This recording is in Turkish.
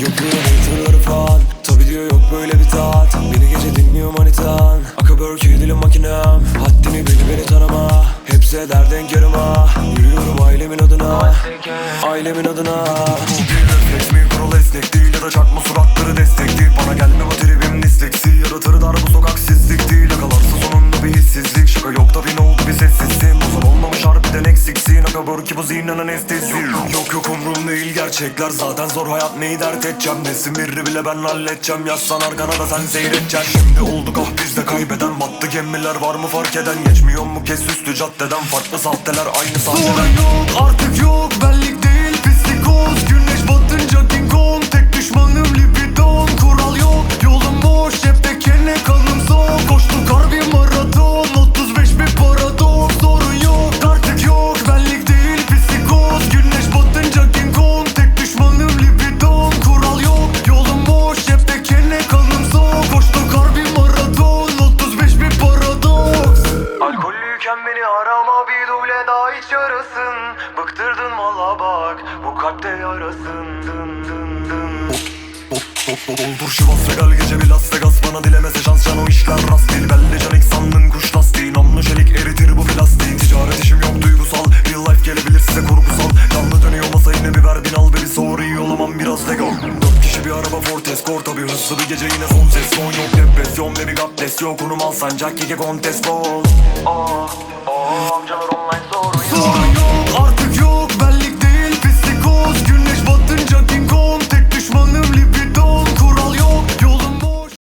Yok böyle tırları falan. Tabi diyor yok böyle bir tat. Beni gece dinliyor manitan. Akaberkü dilim makinem Haddini bil beni tanıma. Hepsi eder denk Yürüyorum ailemin adına. Ailemin adına. Bir refleks mi? Kurul esnek değil Ya da çakma suratları destekli Bana gelme bu tribim disleksi. Ya da tırı dar bu sokak sizlik değil. Yakalarsa sonunda bir hissizlik. Şaka yok da bin oldu bir olmamış eksiksin Akaberkü bu zihnin anestezi Yok yok umrum değil gerçekler. Zaten zor hayat neyi dert edeceğim? Nesin biri bile ben halledeceğim. Yazsan arkana da sen seyredeceksin. Şimdi olduk ah bizde kaybeden. Battı gemiler var mı fark eden? Geçmiyor mu kes üstü caddeden? Farklı sahteler aynı sahteler. Yok artık yok Alkollüyken beni arama bir duble daha hiç yarasın. Bıktırdın valla bak bu kalpte yarasın. Dın dın dın. Doldur Şivas Regal gece bir Las Vegas Bana dilemese şans can o işler rast araba Ford Escort Tabi hızlı bir gece yine son ses. Son yok Depresyon ve bir abdest yok. Unum al sancak yeke kontes bol Ah